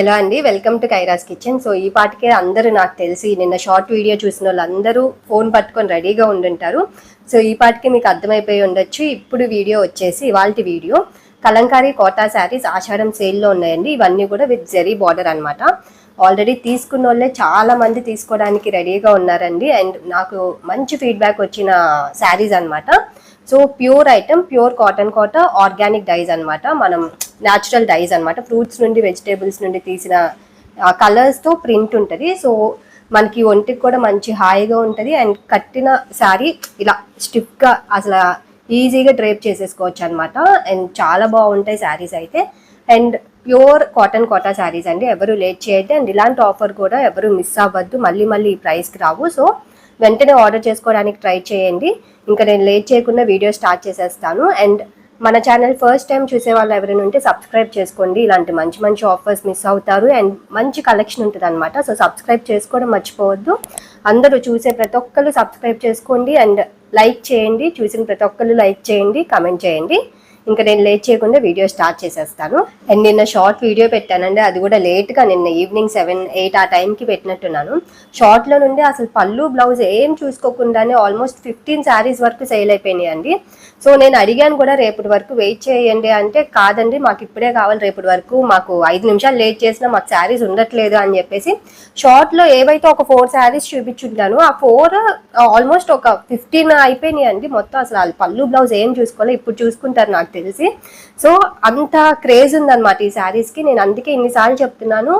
Hello అండి welcome to Kaira's kitchen. So ఈ పాటికే అందరూ నాకు తెలిసి నిన్న షార్ట్ వీడియో చూసిన వాళ్ళందరూ ఫోన్ పట్టుకొని రెడీగా ఉండుంటారు. సో ఈ పాటికి మీకు అర్థమైపోయి ఉండొచ్చు. ఇప్పుడు వీడియో వచ్చేసి ఇవాళ వీడియో. కలంకారీ కోటా శారీస్ ఆషాఢం సేల్లో ఉన్నాయండి. ఇవన్నీ కూడా విత్ జెరీ బార్డర్ అనమాట ఆల్రెడీ తీసుకున్న వాళ్ళే చాలా మంది తీసుకోవడానికి రెడీగా ఉన్నారండి. అండ్ నాకు మంచి ఫీడ్బ్యాక్ వచ్చిన శారీస్ అన్నమాట. So pure item pure cotton Kota organic dyes అన్నమాట. మనం న్యాచురల్ డైస్ అన్నమాట. ఫ్రూట్స్ నుండి వెజిటేబుల్స్ నుండి తీసిన కలర్స్తో ప్రింట్ ఉంటుంది. సో మనకి ఒంటికి కూడా మంచి హాయిగా ఉంటుంది. అండ్ కట్టిన శారీ ఇలా స్టిఫ్గా అసలు ఈజీగా డ్రేప్ చేసేసుకోవచ్చు అనమాట అండ్ చాలా బాగుంటాయి శారీస్ అయితే. And pure cotton Kota saris అండి. ఎవరు లేట్ చేయద్దు. అండ్ ఇలాంటి ఆఫర్ కూడా ఎవరు మిస్ అవ్వద్దు. మళ్ళీ మళ్ళీ ఈ ప్రైస్కి రావు. సో వెంటనే ఆర్డర్ చేసుకోవడానికి ట్రై చేయండి. ఇంకా నేను లేట్ చేయకుండా వీడియో స్టార్ట్ చేసేస్తాను. అండ్ మన ఛానల్ ఫస్ట్ టైం చూసే వాళ్ళు ఎవరైనా ఉంటే సబ్స్క్రైబ్ చేసుకోండి. ఇలాంటి మంచి మంచి ఆఫర్స్ మిస్ అవుతారు. అండ్ మంచి కలెక్షన్ ఉంటుంది అనమాట సో సబ్స్క్రైబ్ చేసుకోవడం మర్చిపోవద్దు. అందరూ చూసే ప్రతి ఒక్కరు సబ్స్క్రైబ్ చేసుకోండి. అండ్ లైక్ చేయండి. చూసిన ప్రతి ఒక్కరు లైక్ చేయండి. కమెంట్ చేయండి. ఇంకా నేను లేట్ చేయకుండా వీడియో స్టార్ట్ చేసేస్తాను. అండ్ నిన్న షార్ట్ వీడియో పెట్టానండి. అది కూడా లేట్గా నిన్న ఈవినింగ్ సెవెన్ ఎయిట్ ఆ టైంకి పెట్టినట్టున్నాను. షార్ట్లో నుండి అసలు పళ్ళు బ్లౌజ్ ఏం చూసుకోకుండానే ఆల్మోస్ట్ ఫిఫ్టీన్ శారీస్ వరకు సేల్ అయిపోయినాయి అండి సో నేను అడిగాను కూడా రేపటి వరకు వెయిట్ చేయండి అంటే కాదండి మాకు ఇప్పుడే కావాలి రేపటి వరకు. మాకు ఐదు నిమిషాలు లేట్ చేసినా మాకు శారీస్ ఉండట్లేదు అని చెప్పేసి షార్ట్లో ఏవైతే ఒక ఫోర్ శారీస్ చూపించుంటాను ఆ ఫోర్ ఆల్మోస్ట్ ఒక ఫిఫ్టీన్ అయిపోయినాయి అండి మొత్తం అసలు పళ్ళు బ్లౌజ్ ఏం చూసుకోవాలి ఇప్పుడు చూసుకుంటారు నాకు తెలిసి. సో అంత క్రేజ్ ఉందన్నమాట ఈ శారీస్కి. నేను అందుకే ఇన్నిసార్లు చెప్తున్నాను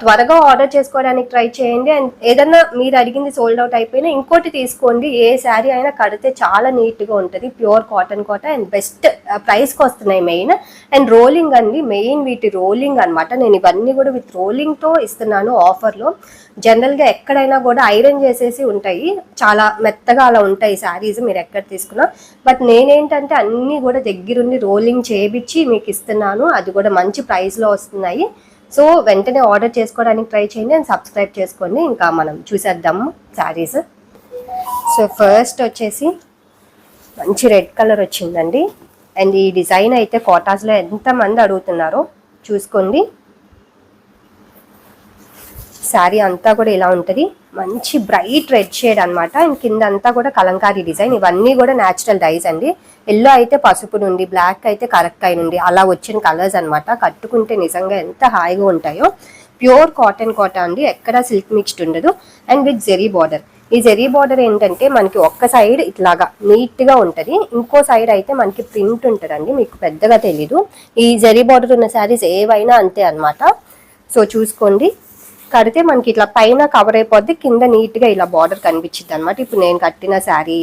త్వరగా ఆర్డర్ చేసుకోవడానికి ట్రై చేయండి. అండ్ ఏదన్నా మీరు అడిగింది సోల్డ్ అవుట్ అయిపోయినా ఇంకోటి తీసుకోండి. ఏ శారీ అయినా కడితే చాలా నీట్గా ఉంటుంది. Pure cotton Kota and best ప్రైస్కి వస్తున్నాయి మెయిన్. అండ్ రోలింగ్ అండి మెయిన్ వీటి రోలింగ్ అన్నమాట. నేను ఇవన్నీ కూడా విత్ రోలింగ్తో ఇస్తున్నాను ఆఫర్లో. జనరల్గా ఎక్కడైనా కూడా ఐరన్ చేసేసి ఉంటాయి. చాలా మెత్తగా అలా ఉంటాయి శారీస్ మీరు ఎక్కడ తీసుకున్నా. బట్ నేనేంటంటే అన్నీ కూడా దగ్గరుండి రోలింగ్ చేయించి మీకు ఇస్తున్నాను. అది కూడా మంచి ప్రైస్లో వస్తున్నాయి. సో వెంటనే ఆర్డర్ చేసుకోవడానికి ట్రై చేయండి అండ్ సబ్స్క్రైబ్ చేసుకోండి. ఇంకా మనం చూసేద్దాము శారీస్. సో ఫస్ట్ వచ్చేసి మంచి రెడ్ కలర్ వచ్చిందండి. అండ్ ఈ డిజైన్ అయితే కోటాస్లో ఎంతమంది అడుగుతున్నారో చూసుకోండి. శారీ అంతా కూడా ఇలా ఉంటుంది. మంచి బ్రైట్ రెడ్ షేడ్ అన్నమాట. అండ్ కింద అంతా కూడా కలంకారీ డిజైన్. ఇవన్నీ కూడా న్యాచురల్ డైస్ అండి. ఎల్లో అయితే పసుపు నుండి బ్లాక్ అయితే కరక్కాయ నుండి అలా వచ్చిన కలర్స్ అనమాట కట్టుకుంటే నిజంగా ఎంత హాయిగా ఉంటాయో. ప్యూర్ కాటన్ కోట అండి. ఎక్కడ సిల్క్ మిక్స్డ్ ఉండదు. అండ్ విత్ జెరీ బార్డర్ ఈ జెరీ బార్డర్ ఏంటంటే మనకి ఒక్క సైడ్ ఇట్లాగా నీట్గా ఉంటుంది. ఇంకో సైడ్ అయితే మనకి ప్రింట్ ఉంటుందండి. మీకు పెద్దగా తెలీదు. ఈ జెరీ బార్డర్ ఉన్న శారీస్ ఏవైనా అంతే అనమాట సో చూసుకోండి. కడితే మనకి ఇట్లా పైన కవర్ అయిపోద్ది కింద నీట్గా ఇలా బార్డర్ కనిపించింది అనమాట ఇప్పుడు నేను కట్టిన శారీ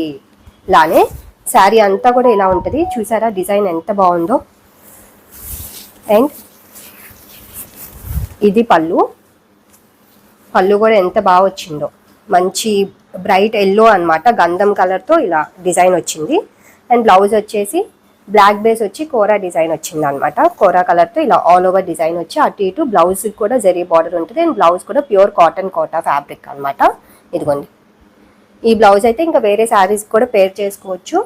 లానే శారీ అంతా కూడా ఇలా ఉంటది. చూసారా డిజైన్ ఎంత బాగుందో. అండ్ ఇది పళ్ళు. పళ్ళు కూడా ఎంత బాగా వచ్చిందో. మంచి బ్రైట్ ఎల్లో అనమాట గంధం కలర్తో ఇలా డిజైన్ వచ్చింది. అండ్ బ్లౌజ్ వచ్చేసి బ్లాక్ బేస్ వచ్చి కోరా డిజైన్ వచ్చింది అనమాట కోరా కలర్తో ఇలా ఆల్ ఓవర్ డిజైన్ వచ్చి అటు ఇటు బ్లౌజ్ కూడా జరీ బార్డర్ ఉంటుంది. అండ్ బ్లౌజ్ కూడా ప్యూర్ కాటన్ కోటా ఫ్యాబ్రిక్ అనమాట. ఇదిగోండి. ఈ బ్లౌజ్ అయితే ఇంకా వేరే శారీస్ కూడా పేర్ చేసుకోవచ్చు.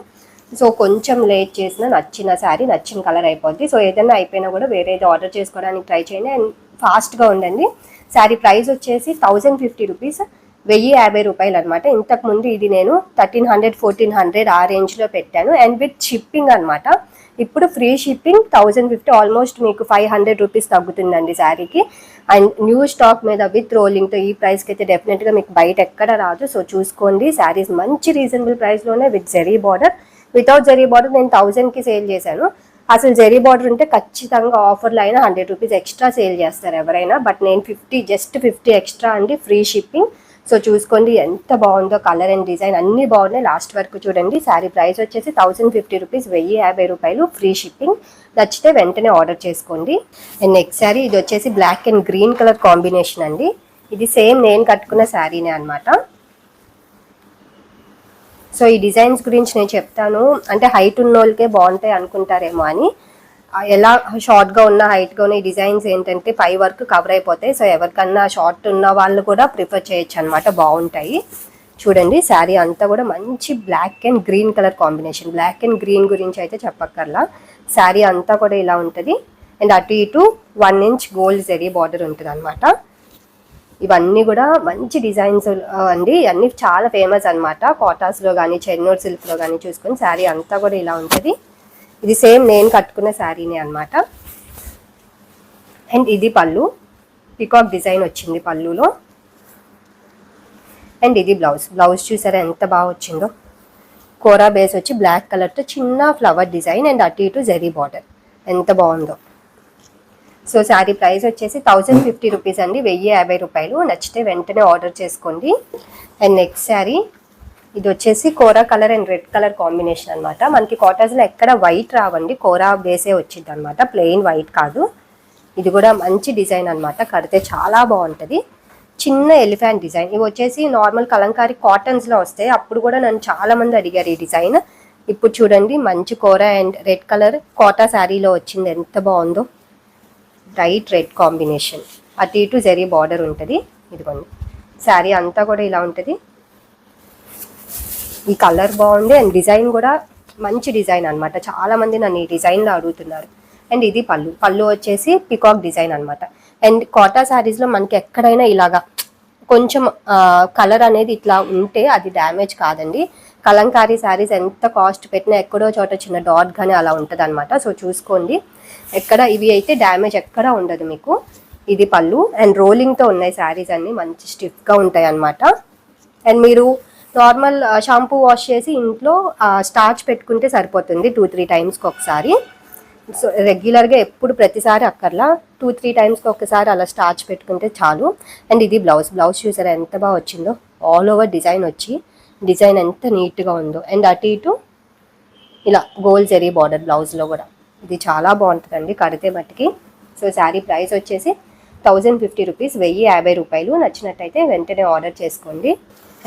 సో కొంచెం లేట్ చేసిన నచ్చిన శారీ నచ్చిన కలర్ అయిపోద్ది. సో ఏదైనా అయిపోయినా కూడా వేరేది ఆర్డర్ చేసుకోవడానికి ట్రై చేయండి. అండ్ ఫాస్ట్గా ఉండండి. శారీ ప్రైస్ వచ్చేసి థౌజండ్ ఫిఫ్టీ రూపీస్ వెయ్యి యాభై రూపాయలు అనమాట ఇంతకుముందు ఇది నేను థర్టీన్ హండ్రెడ్ ఫోర్టీన్ హండ్రెడ్ ఆ రేంజ్లో పెట్టాను. అండ్ విత్ షిప్పింగ్ అనమాట ఇప్పుడు free shipping thousand fifty almost మీకు ఫైవ్ హండ్రెడ్ రూపీస్ తగ్గుతుందండి శారీకి. అండ్ న్యూ స్టాక్ మీద విత్ రోలింగ్తో ఈ ప్రైస్కి అయితే డెఫినెట్గా మీకు బయట ఎక్కడ రాదు. సో చూసుకోండి శారీస్ మంచి reasonable ప్రైస్లోనే with zari border. Without zari border నేను థౌజండ్కి సేల్ చేశాను. అసలు జెరీ బార్డర్ ఉంటే ఖచ్చితంగా ఆఫర్లో అయినా హండ్రెడ్ రూపీస్ ఎక్స్ట్రా సేల్ చేస్తారు ఎవరైనా. బట్ నేను ఫిఫ్టీ జస్ట్ ఫిఫ్టీ ఎక్స్ట్రా అండి ఫ్రీ షిప్పింగ్. సో చూసుకోండి ఎంత బాగుందో కలర్ అండ్ డిజైన్ అన్ని బాగున్నాయి. లాస్ట్ వరకు చూడండి శారీ ప్రైస్ వచ్చేసి థౌసండ్ ఫిఫ్టీ రూపీస్ వెయ్యి యాభై రూపాయలు ఫ్రీ షిప్పింగ్. నచ్చితే వెంటనే ఆర్డర్ చేసుకోండి. అండ్ నెక్స్ట్ శారీ ఇది వచ్చేసి black and green colour combination అండి. ఇది సేమ్ నేను కట్టుకున్న శారీనే అనమాట సో ఈ డిజైన్స్ గురించి నేను చెప్తాను. అంటే హైట్ ఉన్న వాళ్ళకే బాగుంటాయి అనుకుంటారేమో అని. ఎలా షార్ట్గా ఉన్న హైట్గా ఉన్న ఈ డిజైన్స్ ఏంటంటే పై వరకు కవర్ అయిపోతాయి. సో ఎవరికన్నా షార్ట్ ఉన్న వాళ్ళు కూడా ప్రిఫర్ చేయొచ్చు అనమాట బాగుంటాయి. చూడండి శారీ అంతా కూడా మంచి black and green colour combination black and green గురించి అయితే చెప్పక్కర్లా. శారీ అంతా కూడా ఇలా ఉంటుంది. అండ్ అటు ఇటు one inch gold zari border ఉంటుంది అనమాట ఇవన్నీ కూడా మంచి డిజైన్స్ అండి. అన్నీ చాలా ఫేమస్ అనమాట కోటాస్లో కానీ చెన్నూరు సిల్క్లో కానీ చూసుకొని శారీ అంతా కూడా ఇలా ఉంటుంది. ఇది సేమ్ నేను కట్టుకున్న శారీనే అనమాట అండ్ ఇది పళ్ళు. పికాక్ డిజైన్ వచ్చింది పళ్ళులో. అండ్ ఇది బ్లౌజ్. బ్లౌజ్ చూసారా ఎంత బాగా వచ్చిందో. కోరా బేస్ వచ్చి బ్లాక్ కలర్తో చిన్న ఫ్లవర్ డిజైన్ అండ్ అటు ఇటు జరీ బార్డర్. ఎంత బాగుందో. సో శారీ ప్రైస్ వచ్చేసి థౌజండ్ ఫిఫ్టీ రూపీస్ అండి. వెయ్యి యాభై రూపాయలు. నచ్చితే వెంటనే ఆర్డర్ చేసుకోండి. And next sari. ఇది వచ్చేసి kora colour and red colour combination అనమాట మనకి కాటన్స్లో ఎక్కడ వైట్ రావండి కోరా బేసే వచ్చింది అనమాట ప్లెయిన్ వైట్ కాదు. ఇది కూడా మంచి డిజైన్ అనమాట కడితే చాలా బాగుంటుంది. చిన్న ఎలిఫెంట్ డిజైన్. ఇవి వచ్చేసి నార్మల్ కలంకారీ కాటన్స్లో వస్తాయి అప్పుడు కూడా నన్ను చాలా మంది అడిగారు ఈ డిజైన్. ఇప్పుడు చూడండి మంచి కూర అండ్ రెడ్ కలర్ కోటా శారీలో వచ్చింది. ఎంత బాగుందో. బ్రైట్ రెడ్ కాంబినేషన్ అటు ఇటు జరీ బార్డర్ ఉంటుంది. ఇదిగోండి. శారీ అంతా కూడా ఇలా ఉంటుంది. ఈ కలర్ బాగుంది అండ్ డిజైన్ కూడా మంచి డిజైన్ అన్నమాట. చాలా మంది నన్ను ఈ డిజైన్లో అడుగుతున్నారు. అండ్ ఇది పళ్ళు. పళ్ళు వచ్చేసి పికాక్ డిజైన్ అన్నమాట. అండ్ కోటా శారీస్లో మనకి ఎక్కడైనా ఇలాగా కొంచెం కలర్ అనేది ఇట్లా ఉంటే అది డ్యామేజ్ కాదండి. కలంకారీ శారీస్ ఎంత కాస్ట్ పెట్టినా ఎక్కడో చోట చిన్న డాట్ కానీ అలా ఉంటుంది అనమాట సో చూసుకోండి. ఎక్కడ ఇవి అయితే డ్యామేజ్ ఎక్కడా ఉండదు మీకు. ఇది పళ్ళు. అండ్ రోలింగ్తో ఉన్నాయి శారీస్ అన్నీ. మంచి స్టిఫ్గా ఉంటాయి అన్నమాట అండ్ మీరు నార్మల్ షాంపూ వాష్ చేసి ఇంట్లో స్టార్చ్ పెట్టుకుంటే సరిపోతుంది టూ త్రీ టైమ్స్కి ఒకసారి. సో రెగ్యులర్గా ఎప్పుడు ప్రతిసారి అక్కర్లా. టూ త్రీ టైమ్స్కి ఒకసారి అలా స్టార్చ్ పెట్టుకుంటే చాలు. అండ్ ఇది బ్లౌజ్ బ్లౌజ్ చూసారా ఎంత బాగా వచ్చిందో? ఆల్ ఓవర్ డిజైన్ వచ్చి డిజైన్ ఎంత నీట్గా ఉందో. అండ్ అటు ఇటు ఇలా గోల్ జరీ బార్డర్ బ్లౌజ్లో కూడా. ఇది చాలా బాగుంటుందండి కడితే మట్టికి. సో శారీ ప్రైస్ వచ్చేసి థౌజండ్ ఫిఫ్టీ రూపీస్ వెయ్యి యాభై రూపాయలు. నచ్చినట్టయితే వెంటనే ఆర్డర్ చేసుకోండి.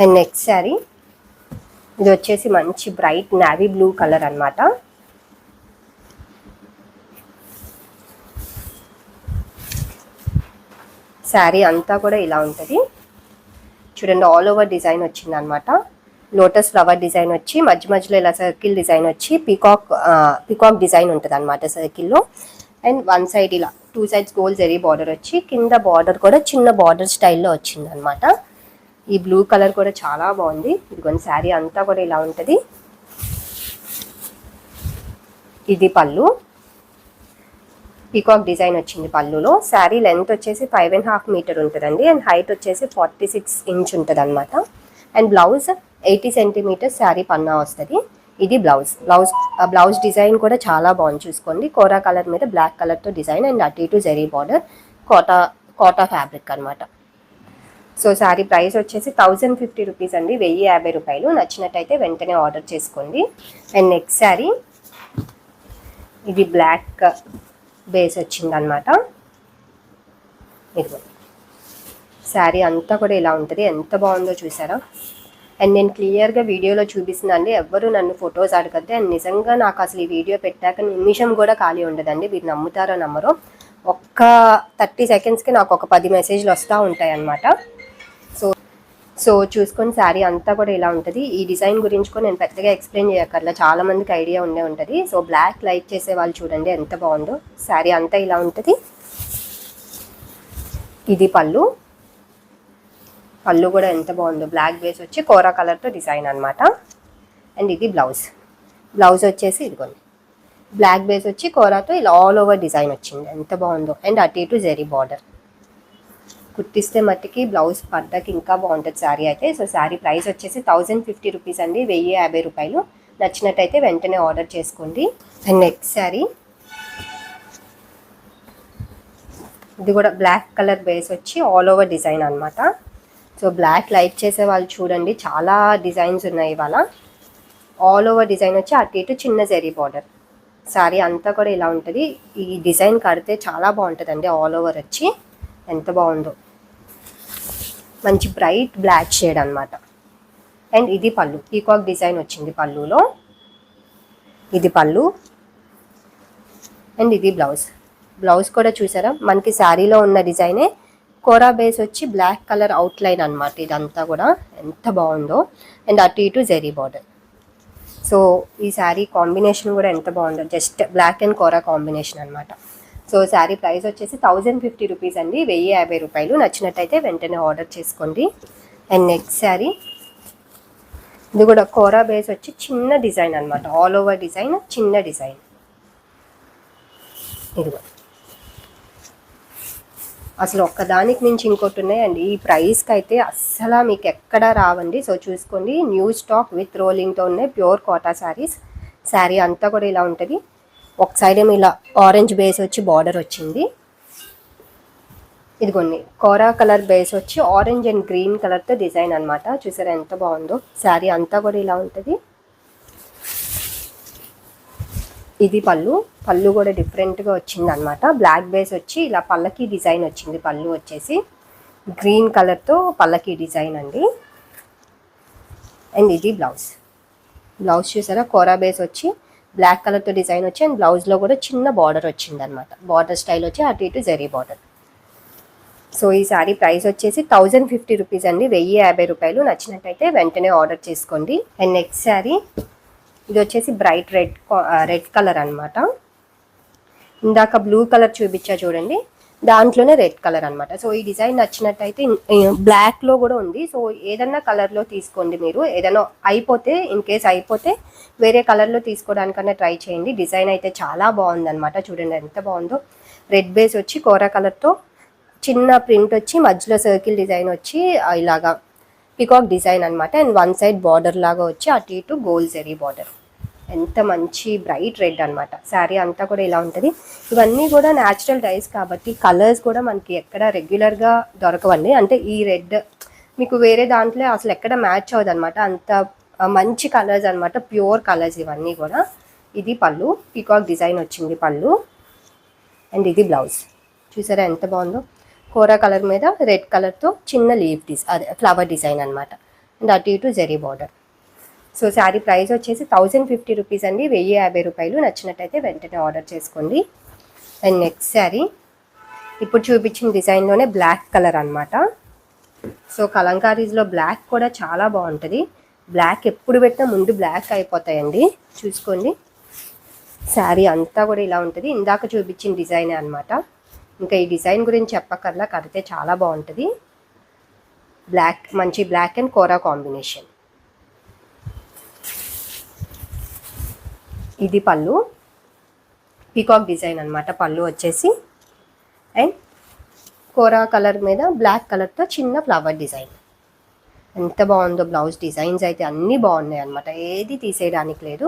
అండ్ నెక్స్ట్ శారీ ఇది వచ్చేసి మంచి బ్రైట్ నావీ బ్లూ కలర్ అనమాట శారీ అంతా కూడా ఇలా ఉంటుంది. చూడండి ఆల్ ఓవర్ డిజైన్ వచ్చింది అనమాట లోటస్ ఫ్లవర్ డిజైన్ వచ్చి మధ్య మధ్యలో ఇలా సర్కిల్ డిజైన్ వచ్చి పీకాక్ పీకాక్ డిజైన్ ఉంటుంది అనమాట సర్కిల్లో అండ్ వన్ సైడ్ ఇలా two sides gold zari border వచ్చి కింద బార్డర్ కూడా చిన్న బార్డర్ స్టైల్లో వచ్చింది అనమాట ఈ బ్లూ కలర్ కూడా చాలా బాగుంది. ఇదిగోండి శారీ అంతా కూడా ఇలా ఉంటుంది. ఇది పళ్ళు. పీకాక్ డిజైన్ వచ్చింది పళ్ళులో. శారీ లెంత్ వచ్చేసి ఫైవ్ అండ్ హాఫ్ మీటర్ ఉంటుందండి. అండ్ హైట్ వచ్చేసి ఫార్టీ సిక్స్ ఇంచ్ ఉంటుంది అనమాట and blouse eighty centimetres sari పన్నా వస్తుంది. ఇది బ్లౌజ్ బ్లౌజ్ బ్లౌజ్ డిజైన్ కూడా చాలా బాగుంది చూసుకోండి. కోరా కలర్ మీద బ్లాక్ కలర్తో డిజైన్ అండ్ అటు ఇటు జెరీ బార్డర్ కోటా కోటా ఫ్యాబ్రిక్ అనమాట సో శారీ ప్రైస్ వచ్చేసి థౌజండ్ ఫిఫ్టీ రూపీస్ అండి వెయ్యి యాభై రూపాయలు. నచ్చినట్టయితే వెంటనే ఆర్డర్ చేసుకోండి. అండ్ నెక్స్ట్ శారీ ఇది బ్లాక్ బేస్ వచ్చింది అనమాట ఇదిగో. శారీ అంతా కూడా ఇలా ఉంటుంది. ఎంత బాగుందో చూసారా? అండ్ నేను క్లియర్గా వీడియోలో చూపిస్తున్నాను అండి. ఎవ్వరు నన్ను ఫొటోస్ అడగద్దు. అండ్ నిజంగా నాకు అసలు ఈ వీడియో పెట్టాక నిమిషం కూడా ఖాళీ ఉండదండి. మీరు నమ్ముతారో నమ్మరో ఒక్క థర్టీ సెకండ్స్కి నాకు ఒక పది మెసేజ్లు వస్తూ ఉంటాయి అన్నమాట సో చూసుకొని శారీ అంతా కూడా ఇలా ఉంటుంది. ఈ డిజైన్ గురించి కూడా నేను పెద్దగా ఎక్స్ప్లెయిన్ చేయక్కర్లా. చాలా మందికి ఐడియా ఉండే ఉంటుంది. సో బ్లాక్ లైక్ చేసే వాళ్ళు చూడండి ఎంత బాగుందో. శారీ అంతా ఇలా ఉంటుంది. ఇది పళ్ళు. పళ్ళు కూడా ఎంత బాగుందో. బ్లాక్ బేస్ వచ్చి కోరా కలర్తో డిజైన్ అనమాట అండ్ ఇది బ్లౌజ్. బ్లౌజ్ వచ్చేసి ఇదిగోండి. బ్లాక్ బేస్ వచ్చి కోరాతో ఇలా ఆల్ ఓవర్ డిజైన్ వచ్చింది. ఎంత బాగుందో. అండ్ అటు ఇటు జెరీ బార్డర్. కుట్టిస్తే మట్టికి బ్లౌజ్ పడ్డకి ఇంకా బాగుంటుంది శారీ అయితే. సో శారీ ప్రైస్ వచ్చేసి థౌజండ్ ఫిఫ్టీ రూపీస్ అండి. వెయ్యి యాభై రూపాయలు. నచ్చినట్టయితే వెంటనే ఆర్డర్ చేసుకోండి. And next sari. ఇది కూడా బ్లాక్ కలర్ బేస్ వచ్చి ఆల్ ఓవర్ డిజైన్ అనమాట సో బ్లాక్ లైక్ చేసే వాళ్ళు చూడండి. చాలా డిజైన్స్ ఉన్నాయి ఇవాళ. ఆల్ ఓవర్ డిజైన్ వచ్చి అటు ఇటు చిన్న జెరీ బార్డర్. శారీ అంతా కూడా ఇలా ఉంటుంది. ఈ డిజైన్ కడితే చాలా బాగుంటుందండి ఆల్ ఓవర్ వచ్చి. ఎంత బాగుందో. మంచి బ్రైట్ బ్లాక్ షేడ్ అనమాట అండ్ ఇది పళ్ళు. పీకాక్ డిజైన్ వచ్చింది పళ్ళులో. ఇది పళ్ళు. అండ్ ఇది బ్లౌజ్. బ్లౌజ్ కూడా చూసారా? మనకి శారీలో ఉన్న డిజైనే. కోరా బేస్ వచ్చి బ్లాక్ కలర్ అవుట్లైన్ అనమాట ఇదంతా కూడా. ఎంత బాగుందో. అండ్ అటు ఇటు జెరీ బార్డర్. సో ఈ శారీ కాంబినేషన్ కూడా ఎంత బాగుందో. Just black and kora combination అనమాట సో శారీ ప్రైస్ వచ్చేసి థౌజండ్ ఫిఫ్టీ రూపీస్ అండి వెయ్యి యాభై రూపాయలు. నచ్చినట్టయితే వెంటనే ఆర్డర్ చేసుకోండి. And next sari. ఇది కూడా కోరా బేస్ వచ్చి చిన్న డిజైన్ అన్నమాట. ఆల్ ఓవర్ డిజైన్ చిన్న డిజైన్. ఇదిగో. అసలు ఒక్కదానికి మించి ఇంకోటి ఉన్నాయండి. ఈ ప్రైస్కి అయితే అస్సలు మీకు ఎక్కడా రావండి. సో చూసుకోండి. న్యూ స్టాక్ విత్ రోలింగ్తో ఉన్నాయి ప్యూర్ కోటా శారీస్ శారీ అంతా కూడా ఇలా ఉంటుంది. ఒక సైడ్ ఏమో ఇలా ఆరెంజ్ బేస్ వచ్చి బార్డర్ వచ్చింది. ఇదిగోండి కోరా కలర్ బేస్ వచ్చి ఆరెంజ్ అండ్ గ్రీన్ కలర్తో డిజైన్ అనమాట చూసారా ఎంత బాగుందో? శారీ అంతా కూడా ఇలా ఉంటుంది. ఇది పళ్ళు. పళ్ళు కూడా డిఫరెంట్గా వచ్చింది అనమాట బ్లాక్ బేస్ వచ్చి ఇలా పళ్ళకి డిజైన్ వచ్చింది. పళ్ళు వచ్చేసి గ్రీన్ కలర్తో పళ్ళకి డిజైన్ అండి. అండ్ ఇది బ్లౌజ్ బ్లౌజ్ చూసారా? కోరా బేస్ వచ్చి బ్లాక్ కలర్తో డిజైన్ వచ్చి అండ్ బ్లౌజ్లో కూడా చిన్న బార్డర్ వచ్చింది అనమాట బార్డర్ స్టైల్ వచ్చి అటు ఇటు జరీ బార్డర్ సో ఈ సారీ ప్రైస్ వచ్చేసి థౌజండ్ ఫిఫ్టీ రూపీస్ అండి. వెయ్యి యాభై రూపాయలు. నచ్చినట్టయితే వెంటనే ఆర్డర్ చేసుకోండి. అండ్ నెక్స్ట్ శారీ ఇది వచ్చేసి బ్రైట్ రెడ్ రెడ్ కలర్ అనమాట ఇందాక బ్లూ కలర్ చూపించా చూడండి. దాంట్లోనే రెడ్ కలర్ అన్నమాట. సో ఈ డిజైన్ నచ్చినట్టయితే బ్లాక్లో కూడా ఉంది. సో ఏదన్నా కలర్లో తీసుకోండి మీరు. ఏదైనా అయిపోతే ఇన్ కేస్ అయిపోతే వేరే కలర్లో తీసుకోవడానికన్నా ట్రై చేయండి. డిజైన్ అయితే చాలా బాగుందనమాట చూడండి ఎంత బాగుందో. రెడ్ బేస్ వచ్చి కోరా కలర్తో చిన్న ప్రింట్ వచ్చి మధ్యలో సర్కిల్ డిజైన్ వచ్చి ఇలాగా పికాక్ డిజైన్ అన్నమాట. అండ్ వన్ సైడ్ బార్డర్ లాగా వచ్చి అటు ఇటు గోల్ జెరీ బార్డర్. ఎంత మంచి బ్రైట్ రెడ్ అన్నమాట. శారీ అంతా కూడా ఇలా ఉంటుంది. ఇవన్నీ కూడా న్యాచురల్ డైస్ కాబట్టి కలర్స్ కూడా మనకి ఎక్కడ రెగ్యులర్గా దొరకవండి. అంటే ఈ రెడ్ మీకు వేరే దాంట్లో అసలు ఎక్కడ మ్యాచ్ అవ్వదు అనమాట అంత మంచి కలర్స్ అన్నమాట. ప్యూర్ కలర్స్ ఇవన్నీ కూడా. ఇది పళ్ళు. పీకాక్ డిజైన్ వచ్చింది పళ్ళు. అండ్ ఇది బ్లౌజ్ చూసారా ఎంత బాగుందో? కూర కలర్ మీద రెడ్ కలర్తో చిన్న లీఫ్ డిజ్ అదే ఫ్లవర్ డిజైన్ అనమాట అండ్ అటు ఇటు zari border so sari price వచ్చేసి థౌజండ్ ఫిఫ్టీ రూపీస్ అండి వెయ్యి యాభై రూపాయలు. నచ్చినట్టయితే వెంటనే ఆర్డర్ చేసుకోండి. And next sari. ఇప్పుడు చూపించిన డిజైన్లోనే బ్లాక్ కలర్ అనమాట సో కలంకారీస్లో బ్లాక్ కూడా చాలా బాగుంటుంది. బ్లాక్ ఎప్పుడు పెట్టినా ముందు బ్లాక్ అయిపోతాయండి. చూసుకోండి. శారీ అంతా కూడా ఇలా ఉంటుంది. ఇందాక చూపించిన డిజైనే అనమాట ఇంకా ఈ డిజైన్ గురించి చెప్పకర్లా కడితే చాలా బాగుంటుంది. బ్లాక్ మంచి బ్లాక్ అండ్ కోరా కాంబినేషన్ ఇది పళ్ళు. పీకాక్ డిజైన్ అన్నమాట పళ్ళు వచ్చేసి. అండ్ కోరా కలర్ మీద బ్లాక్ కలర్తో చిన్న ఫ్లవర్ డిజైన్. ఎంత బాగుందో బ్లౌజ్ డిజైన్స్ అయితే అన్నీ బాగున్నాయి అనమాట ఏది తీసేయడానికి లేదు.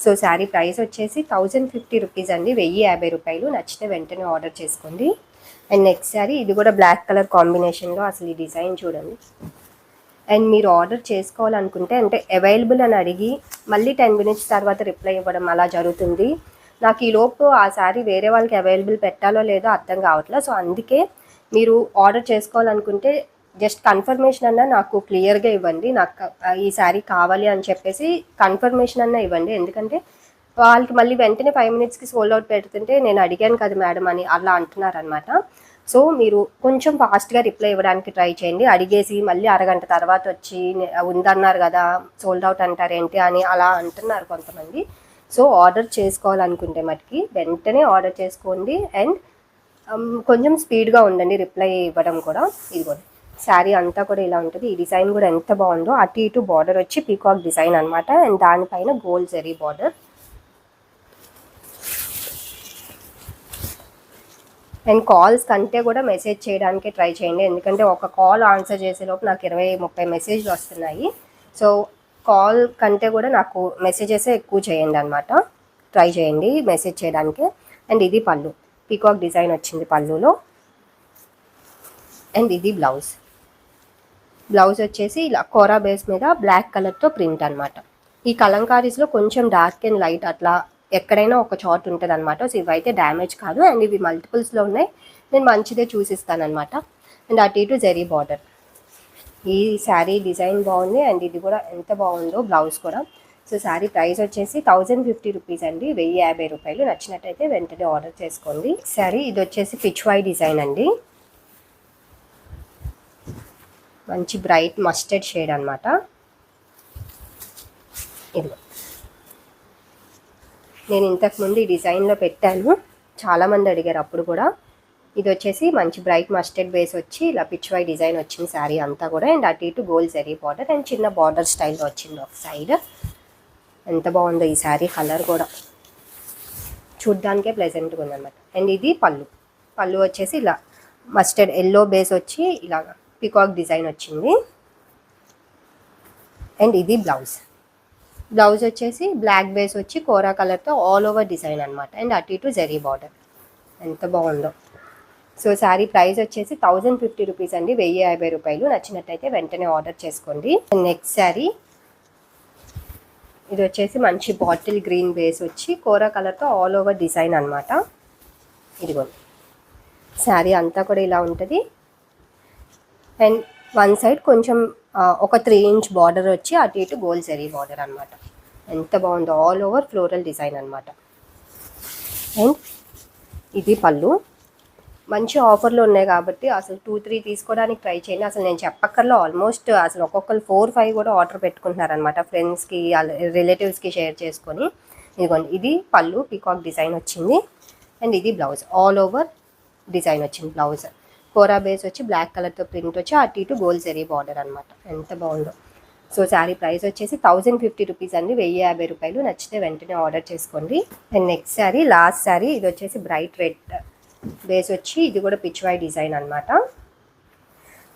సో శారీ ప్రైస్ వచ్చేసి థౌజండ్ ఫిఫ్టీ రూపీస్ అండి. వెయ్యి యాభై రూపాయలు. నచ్చితే వెంటనే ఆర్డర్ చేసుకోండి. అండ్ నెక్స్ట్ శారీ ఇది కూడా బ్లాక్ కలర్ కాంబినేషన్లో అసలు ఈ డిజైన్ చూడండి. అండ్ మీరు ఆర్డర్ చేసుకోవాలనుకుంటే అంటే అవైలబుల్ అని అడిగి మళ్ళీ టెన్ మినిట్స్ తర్వాత రిప్లై ఇవ్వడం అలా జరుగుతుంది. నాకు ఈలోపు ఆ శారీ వేరే వాళ్ళకి అవైలబుల్ పెట్టాలో లేదో అర్థం కావట్లేదు సో అందుకే మీరు ఆర్డర్ చేసుకోవాలనుకుంటే జస్ట్ కన్ఫర్మేషన్ అన్నా నాకు క్లియర్గా ఇవ్వండి. నాకు ఈ శారీ కావాలి అని చెప్పేసి కన్ఫర్మేషన్ అన్నా ఇవ్వండి. ఎందుకంటే వాళ్ళకి మళ్ళీ వెంటనే ఫైవ్ మినిట్స్కి సోల్డ్ అవుట్ పెడుతుంటే నేను అడిగాను కదా మేడం అని అలా అంటున్నారనమాట సో మీరు కొంచెం ఫాస్ట్గా రిప్లై ఇవ్వడానికి ట్రై చేయండి. అడిగేసి మళ్ళీ అరగంట తర్వాత వచ్చి ఉందన్నారు కదా సోల్డ్ అవుట్ అంటారేంటి అని అలా అంటున్నారు కొంతమంది. సో ఆర్డర్ చేసుకోవాలనుకుంటే మటుకి వెంటనే ఆర్డర్ చేసుకోండి అండ్ um, కొంచెం స్పీడ్గా ఉండండి రిప్లై ఇవ్వడం కూడా. ఇది కూడా శారీ అంతా కూడా ఇలా ఉంటుంది. ఈ డిజైన్ కూడా ఎంత బాగుందో. అటు ఇటు బార్డర్ వచ్చి పీకాక్ డిజైన్ అనమాట అండ్ దానిపైన gold zari border and calls కంటే కూడా మెసేజ్ చేయడానికి ట్రై చేయండి. ఎందుకంటే ఒక కాల్ ఆన్సర్ చేసేలోపు నాకు ఇరవై ముప్పై మెసేజ్లు వస్తున్నాయి. సో కాల్ కంటే కూడా నాకు మెసేజెస్ ఎక్కువ చేయండి అనమాట ట్రై చేయండి మెసేజ్ చేయడానికి. అండ్ ఇది పళ్ళు. పీకాక్ డిజైన్ వచ్చింది పళ్ళులో. అండ్ ఇది బ్లౌజ్. బ్లౌజ్ వచ్చేసి ఇలా కోరా బేస్ మీద బ్లాక్ కలర్తో ప్రింట్ అనమాట ఈ కలంకారీస్లో కొంచెం డార్క్ అండ్ లైట్ అట్లా ఎక్కడైనా ఒక చాట్ ఉంటుంది అనమాట సో ఇవైతే డ్యామేజ్ కాదు. అండ్ ఇవి మల్టిపుల్స్లో ఉన్నాయి. నేను మంచిదే చూసిస్తాను అనమాట అండ్ అటు ఇటు జరీ బార్డర్. ఈ శారీ డిజైన్ బాగుంది. అండ్ ఇది కూడా ఎంత బాగుందో బ్లౌజ్ కూడా. సో శారీ ప్రైస్ వచ్చేసి థౌజండ్ ఫిఫ్టీ రూపీస్ అండి. వెయ్యి యాభై రూపాయలు. నచ్చినట్టయితే వెంటనే ఆర్డర్ చేసుకోండి. శారీ ఇది వచ్చేసి పిచ్వాయ్ డిజైన్ అండి. మంచి బ్రైట్ మస్టర్డ్ షేడ్ అనమాట ఇది నేను ఇంతకుముందు ఈ డిజైన్లో పెట్టాను. చాలామంది అడిగారు అప్పుడు కూడా. ఇది వచ్చేసి మంచి బ్రైట్ మస్టర్డ్ బేస్ వచ్చి ఇలా పిచ్ వై డిజైన్ వచ్చింది శారీ అంతా కూడా. అండ్ అటు ఇటు గోల్డ్ జరీ బార్డర్ అండ్ చిన్న బార్డర్ స్టైల్లో వచ్చింది ఒక సైడ్. ఎంత బాగుందో ఈ శారీ కలర్ కూడా. చూడ్డానికే ప్లెజెంట్గా ఉందన్నమాట. అండ్ ఇది పళ్ళు. పళ్ళు వచ్చేసి ఇలా మస్టర్డ్ ఎల్లో బేస్ వచ్చి ఇలా పికాక్ డిజైన్ వచ్చింది. అండ్ ఇది బ్లౌజ్. బ్లౌజ్ వచ్చేసి బ్లాక్ బేస్ వచ్చి కోరా కలర్తో ఆల్ ఓవర్ డిజైన్ అనమాట అండ్ అటు ఇటు జరీ బార్డర్ ఎంత బాగుందో. సో శారీ ప్రైస్ వచ్చేసి థౌజండ్ ఫిఫ్టీ రూపీస్ అండి. వెయ్యి యాభై రూపాయలు. నచ్చినట్టయితే వెంటనే ఆర్డర్ చేసుకోండి. నెక్స్ట్ శారీ ఇది వచ్చేసి మంచి బాటిల్ గ్రీన్ బేస్ వచ్చి కోరా కలర్తో ఆల్ ఓవర్ డిజైన్ అనమాట ఇదిగోండి శారీ అంతా కూడా ఇలా ఉంటుంది. అండ్ వన్ సైడ్ కొంచెం ఒక త్రీ ఇంచ్ బార్డర్ వచ్చి అటు ఇటు గోల్ జరీ బార్డర్ అనమాట ఎంత బాగుందో ఆల్ ఓవర్ ఫ్లోరల్ డిజైన్ అనమాట అండ్ ఇది పళ్ళు. మంచి ఆఫర్లు ఉన్నాయి కాబట్టి అసలు టూ త్రీ తీసుకోవడానికి ట్రై చేయండి. అసలు నేను చెప్పక్కర్లో ఆల్మోస్ట్ అసలు ఒక్కొక్కరు ఫోర్ ఫైవ్ కూడా ఆర్డర్ పెట్టుకుంటున్నారనమాట ఫ్రెండ్స్కి రిలేటివ్స్కి షేర్ చేసుకొని. ఇదిగోండి ఇది పళ్ళు పీకాక్ డిజైన్ వచ్చింది. అండ్ ఇది బ్లౌజ్ ఆల్ ఓవర్ డిజైన్ వచ్చింది బ్లౌజ్ కోరా బేస్ వచ్చి బ్లాక్ కలర్తో ప్రింట్ వచ్చి అటు ఇటు గోల్డ్ జరీ బార్డర్ అనమాట ఎంత బాగుందో. సో శారీ ప్రైస్ వచ్చేసి థౌజండ్ ఫిఫ్టీ రూపీస్ అండి. వెయ్యి యాభై రూపాయలు. నచ్చితే వెంటనే ఆర్డర్ చేసుకోండి. And next sari last sari ఇది వచ్చేసి బ్రైట్ రెడ్ బేస్ వచ్చి ఇది కూడా పిచ్వాయ్ డిజైన్ అనమాట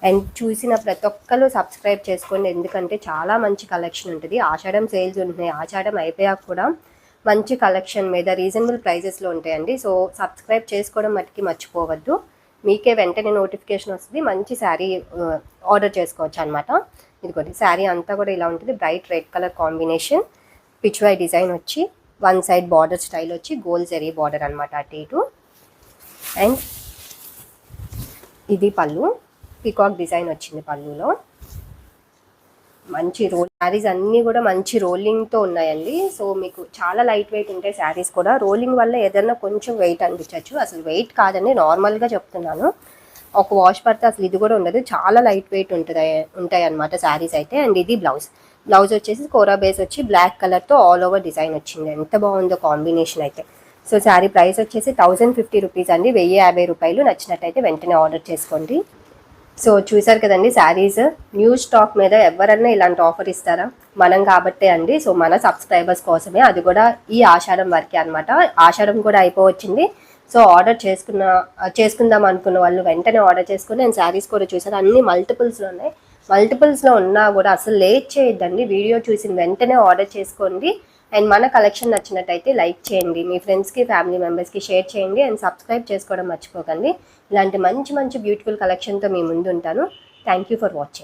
అండ్ చూసిన ప్రతి ఒక్కరు సబ్స్క్రైబ్ చేసుకోండి. ఎందుకంటే చాలా మంచి కలెక్షన్ ఉంటుంది. ఆషాఢం సేల్స్ ఉంటున్నాయి. ఆషాఢం అయిపోయాక కూడా మంచి కలెక్షన్ మీద రీజనబుల్ ప్రైజెస్లో ఉంటాయండి. సో సబ్స్క్రైబ్ చేసుకోవడం మట్టుకి మర్చిపోవద్దు. మీకే వెంటనే నోటిఫికేషన్ వస్తుంది. మంచి శారీ ఆర్డర్ చేసుకోవచ్చు అనమాట ఇదిగోండి శారీ అంతా కూడా ఇలా ఉంటుంది. Bright red colour combination. Pichwai design వచ్చి వన్ సైడ్ బార్డర్ స్టైల్ వచ్చి గోల్ జరీ బార్డర్ అనమాట అటు ఇటు. అండ్ ఇది పళ్ళు. పికాక్ డిజైన్ వచ్చింది పళ్ళులో. మంచి రోల్ శారీస్ అన్నీ కూడా మంచి రోలింగ్తో ఉన్నాయండి. సో మీకు చాలా లైట్ వెయిట్ ఉంటాయి శారీస్ కూడా రోలింగ్ వల్ల ఏదైనా కొంచెం వెయిట్ అనిపించవచ్చు అసలు వెయిట్ కాదండి నార్మల్గా చెప్తున్నాను. ఒక వాష్ పడితే అసలు ఇది కూడా ఉండదు. చాలా లైట్ వెయిట్ ఉంటుంది ఉంటాయి అనమాట శారీస్ అయితే. అండ్ ఇది బ్లౌజ్. బ్లౌజ్ వచ్చేసి కోరా బేస్ వచ్చి బ్లాక్ కలర్తో ఆల్ ఓవర్ డిజైన్ వచ్చింది. ఎంత బాగుందో కాంబినేషన్ అయితే. సో శారీ ప్రైస్ వచ్చేసి థౌజండ్ ఫిఫ్టీ రూపీస్ అండి. వెయ్యి యాభై రూపాయలు నచ్చినట్టయితే వెంటనే ఆర్డర్ చేసుకోండి. సో చూసారు కదండి శారీస్. న్యూ స్టాక్ మీద ఎవరన్నా ఇలాంటి ఆఫర్ ఇస్తారా? మనం కాబట్టే అండి. సో మన సబ్స్క్రైబర్స్ కోసమే. అది కూడా ఈ ఆషాఢం వరకే అనమాట ఆషాఢం కూడా అయిపోవచ్చింది. సో ఆర్డర్ చేసుకున్న చేసుకుందాం అనుకున్న వాళ్ళు వెంటనే ఆర్డర్ చేసుకుని నేను శారీస్ కూడా చూసాను అన్ని మల్టిపుల్స్లో ఉన్నాయి. మల్టిపుల్స్లో ఉన్నా కూడా అసలు లేట్ చేయొద్దండి. వీడియో చూసిన వెంటనే ఆర్డర్ చేసుకోండి. అండ్ మన కలెక్షన్ నచ్చినట్టయితే లైక్ చేయండి మీ ఫ్రెండ్స్కి ఫ్యామిలీ మెంబర్స్కి షేర్ చేయండి అండ్ సబ్స్క్రైబ్ చేసుకోవడం మర్చిపోకండి. ఇలాంటి మంచి మంచి బ్యూటిఫుల్ కలెక్షన్తో మీ ముందు ఉంటాను థ్యాంక్ యూ ఫర్ వాచింగ్